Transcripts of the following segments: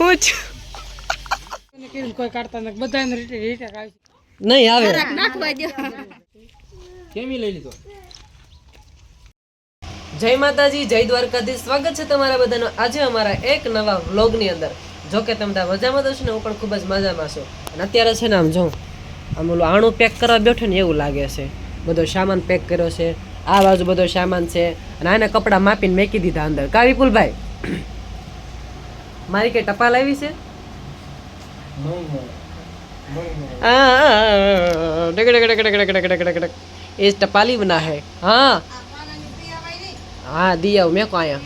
હું છું કોઈ કાઢતા નથી બધાને રીટે રીટે નહીં આવે કેમી લઈ લીધો? જય માતાજી જય દ્વારકાધીશ. સ્વાગત છે તમારા બધાનો આજે અમારા એક નવા વ્લોગની અંદર. જો કે તમે બધા મજામાં તો છો ને હું પણ ખૂબ જ મજામાં છું. અને અત્યારે છે ને આમ જો આમ ઓલું આણું પેક કરવા બેઠો ને એવું લાગે છે. બધો સામાન પેક કર્યો છે. આ બાજુ બધો સામાન છે. અને આને કપડાં માપીને મેકી દીધા અંદર. કા વિપુલભાઈ મારી કે ટપાલ આવી છે એ ટપાલી બના હે હા હા દી આવ મેં કો આયા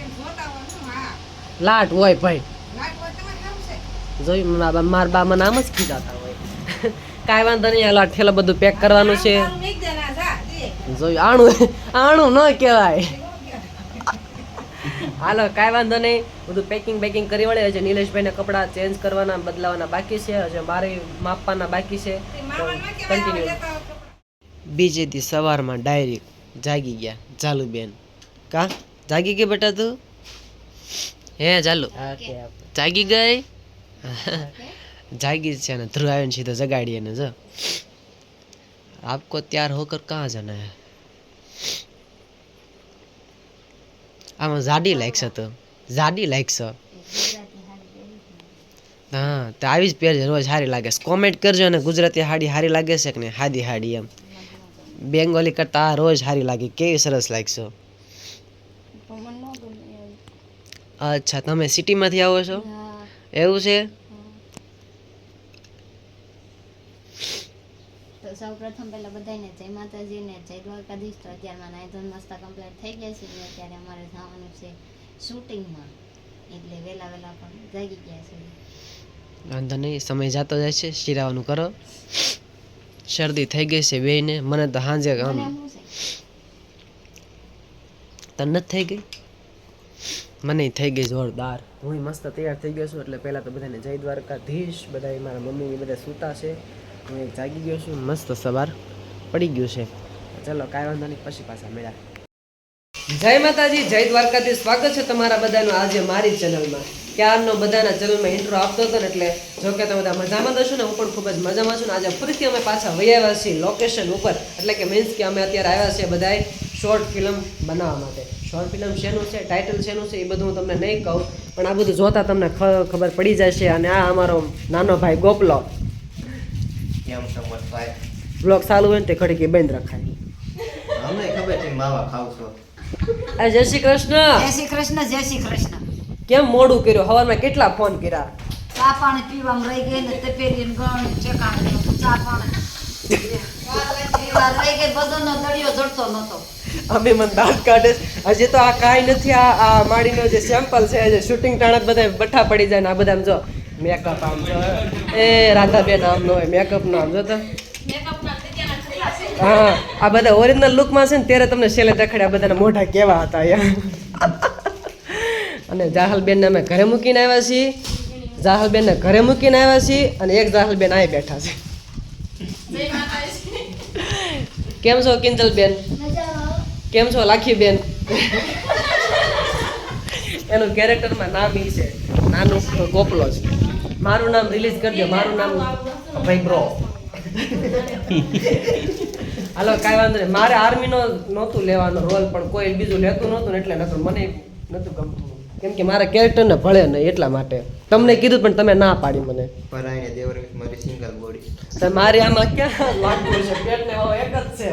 લાટ હોય ભાઈ જોઈ મારા બા મને આમ જ કીધા હતા હોય કાંઈ વાંધો નહીં આ લાટ ઠેલા બધું પેક કરવાનું છે જોયું આણું આણું ન કહેવાય હાલો કાંઈ વાંધો નહીં. બધું પેકિંગ બેકિંગ કરી વળે. હજી નિલેશભાઈને કપડાં ચેન્જ કરવાના બદલાવાના બાકી છે. હજુ મારે માપવાના બાકી છે. કન્ટિન્યુ બીજે દી સવારમાં ડાયરેક્ટ જાગી ગયા ચાલુ બેન કા? જાગી ગઈ બેટા તું? હે ચાલુ જાગી ગઈ? જાગી છે ને ધ્રુવ આવીને સીધો જગાડીએ ને જો. આપકો ત્યાર હોકર કહાં જના હૈ? આમાં જાડી લાગશે તો જાડી લાગશે હા તો આવી જ પહેરજે રોજ સારી લાગે છે. કોમેન્ટ કરજો અને ગુજરાતી હાડી સારી લાગે છે કે ને હાદી હાડી એમ. બેંગોલી કરતા આ રોજ સારી લાગે. કેવી સરસ લાગશો અચ્છા તમે સિટીમાંથી આવો છો? એવું છે? સૌ પ્રથમ પહેલાં બધાને જય માતાજીને જય દ્વારકાધીશ. તો અત્યારમાં નાયધન ધોઈને કમ્પ્લીટ થઈ ગયા છે. ને અત્યારે અમારે જવાનું છે શૂટિંગમાં એટલે વહેલા વહેલા પણ જાગી ગયા છે. વાંધો નહીં સમય જતો જાય છે. શિરાવાનું કરો. શરદી થઈ ગઈ છે બેયને. મને તો હાંજે આમ તને થઈ ગઈ? મને થઈ ગઈ જોરદાર. હું મસ્ત તૈયાર થઈ ગયો છું. એટલે પહેલાં તો બધાને જય દ્વારકાધીશ. બધા મારા મમ્મી બધા સૂતા છે. હું જાગી ગયો છું, મસ્ત સવાર પડી ગયું છે. ચલો, કાંઈ વાંધો નહીં, પછી પાછા મળ્યા. જય માતાજી, જય દ્વારકાથી સ્વાગત છે તમારા બધાનું આજે મારી ચેનલમાં. ક્યારનો બધાના ચેનલમાં ઇન્ટ્રો આપતો હતો એટલે જો કે તમે બધા મજામાં દશો ને, હું પણ ખૂબ જ મજામાં છું ને. આજે ફરીથી અમે પાછા વહી આવ્યા છીએ લોકેશન ઉપર. એટલે કે મીન્સ કે અમે અત્યારે આવ્યા છીએ બધાએ શોર્ટ ફિલ્મ બનાવવા માટે. શોર્ટ ફિલ્મ શેનું છે ટાઇટલ શેનું છે, એ બધું હું તમને નહીં કહું. પણ આ બધું જોતા તમને ખબર પડી જશે અને આ અમારો નાનો ભાઈ ગોપલો કેમ સમજવાય બ્લોગ ચાલુ હોય ને તે ઘડીક બંધ રખાય. અમને ખબર છે માવા ખાવ છો. અરે જય શ્રી કૃષ્ણ. જય શ્રી કૃષ્ણ જય શ્રી કૃષ્ણ. કેમ મોડું કર્યું? હવારમાં કેટલા ફોન કર્યા? ચા પાણી પીવામાં રહી ગઈ ને તપેલી ને ગણ ઠેકાણે ચા પાણી. પીવા રહી ગઈ બધાનો દળિયો જડતો નહોતો. અમે મને દાંત કાઢે હજી તો આ કાંઈ નથી આ આ માડીનો જે સેમ્પલ છે જે શૂટિંગ ટાણા બધા બઠા પડી જાય ને આ બધા જો મેકઅપ આમ તો એ રાધાબેન આમ નો હોય મેકઅપ નો આમ જો તો. હા, આ બધા ઓરિજિનલ લુકમાં છે ને ત્યારે તમને છેલ્લે દેખાડ્યા બધાના મોઢા કેવા હતા યાર. અને જાહલબેનને અમે ઘરે મૂકીને આવ્યા છીએ. જાહલબેનને ઘરે મૂકીને આવ્યા છીએ અને એક જાહલબેન અહીં બેઠા છે. કેમ છો કિંજલબેન? કેમ છો લાખીબેન? એનું કેરેક્ટરમાં નામ ઈ છે. નાનું ગોપલો છે. મારું નામ રિલીઝ કરજો મારું નામ ભાઈ બ્રો હાલો કાંઈ વાંધો નહીં. મારે આર્મીનો નહોતું લેવાનો રોલ પણ કોઈ બીજું લેતું નહોતું ને એટલે નહોતું મને નહોતું ગમતું. કેમ કે મારા કેરેક્ટરને ભળે નહીં એટલા માટે. તમને કીધું પણ તમે ના પાડી મને. પરાઈને દેવર મારી સિંગલ બોડી મારી આમાં ક્યાં લાગતું છે? પેટને એક જ છે.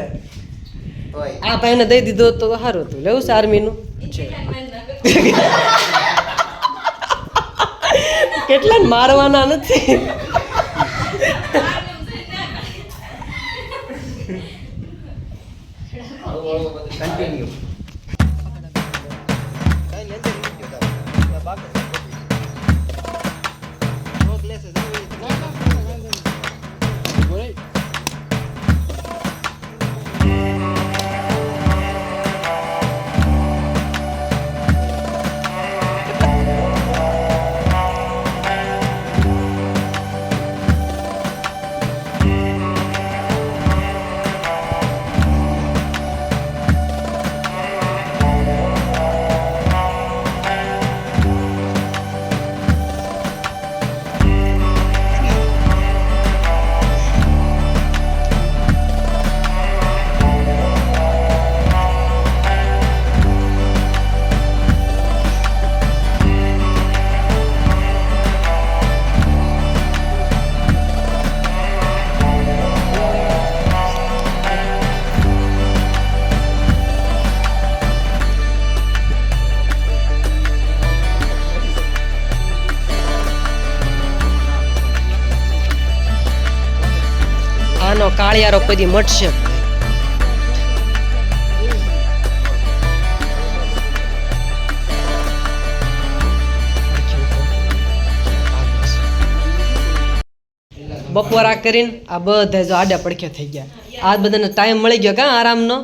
આ ભાઈને દઈ દીધો તો સારું હતું. લેવું છે આર્મીનું છે. કેટલા મારવાના નથી? કન્ટિન્યુ આ કાળિયારો કદી મટશે. બપોરા કરીને આ બધા જો આડા પડખ્યા થઈ ગયા. આ બધાને ટાઈમ મળી ગયો કા આરામનો?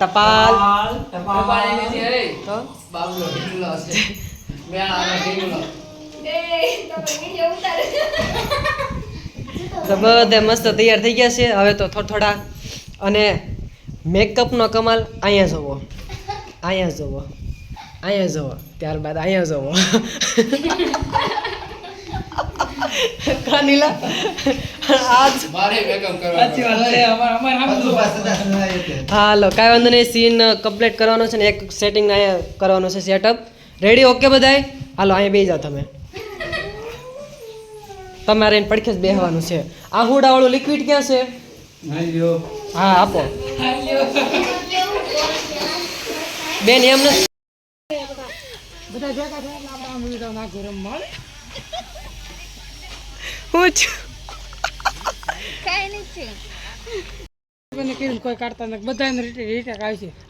ટપાલ. તો? તો બધા મસ્ત તૈયાર થઈ ગયા છે. હવે તો થોડા થોડા અને મેકઅપનો કમાલ અહીંયા જોવો. અહીંયા જોવો. અહીંયા જોવો. ત્યારબાદ અહીંયા જોવો. કાનીલા આજ હાલો કાંઈ વાંધો નહીં. સીન કમ્પ્લીટ કરવાનો છે ને એક સેટિંગ અહીંયા કરવાનો છે સેટઅપ રેડી ઓકે બધાય? હાલો અહીંયા બેસી જાઓ તમે. તમારે એને પડખે જ બેહવાનું છે. આ હુડાવાળું લિક્વિડ ક્યાં છે? હા આપો. બેન એમ નથી.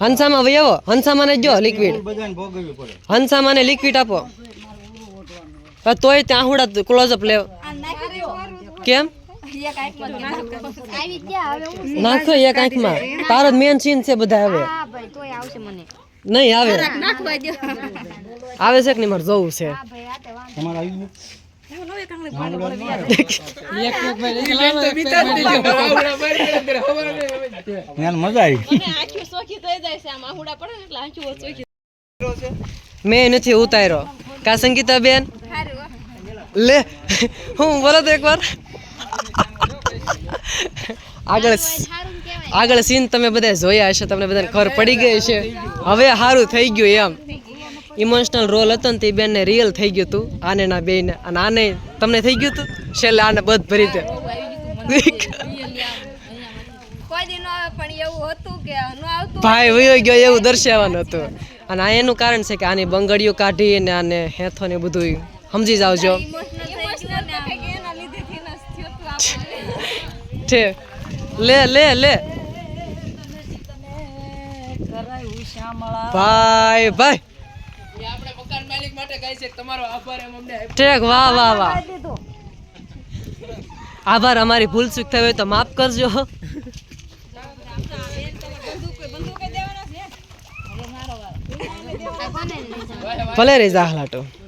હંસામાં આવો. હંસામાં જો લિક્વિડ હંસામાં લિક્વિડ આપો. તોય ત્યાં હુડા ક્લોઝઅપ લેવ. કેમ? નાખો એક આંખમાં. તારો મેન સીન છે બધા હવે. હા ભાઈ તોય આવશે મને. નહીં આવે. નાખવા આવે છે કે નહીં? મારે જોવું છે. મેં નથી ઉતાર્યો. કા સંગીતા બેન લે હું બોલો તો એકવાર. આગળ આગળ સીન તમે બધા જોયા હશે તમને બધાને ખબર પડી ગઈ છે હવે સારું થઈ ગયું એમ. ઇમોશનલ રોલ હતો ને તે બેનને રિયલ થઈ ગયું હતું આને ના બેને અને આને તમને થઈ ગયું હતું છેલ્લે આને બધ ભરી દે. ભાઈ વયો ગયો એવું દર્શાવવાનું હતું. અને આ એનું કારણ છે કે આની બંગડીઓ કાઢી અને આને હેથો ને બધું સમજી જાવજો છે. લે લે લે. ભાઈ ભાઈ. ઠીક વાહ વાહ વાહ. આભાર અમારી ભૂલ ચૂક થઈ હોય તો માફ કરજો. ભલે રેજા લઈ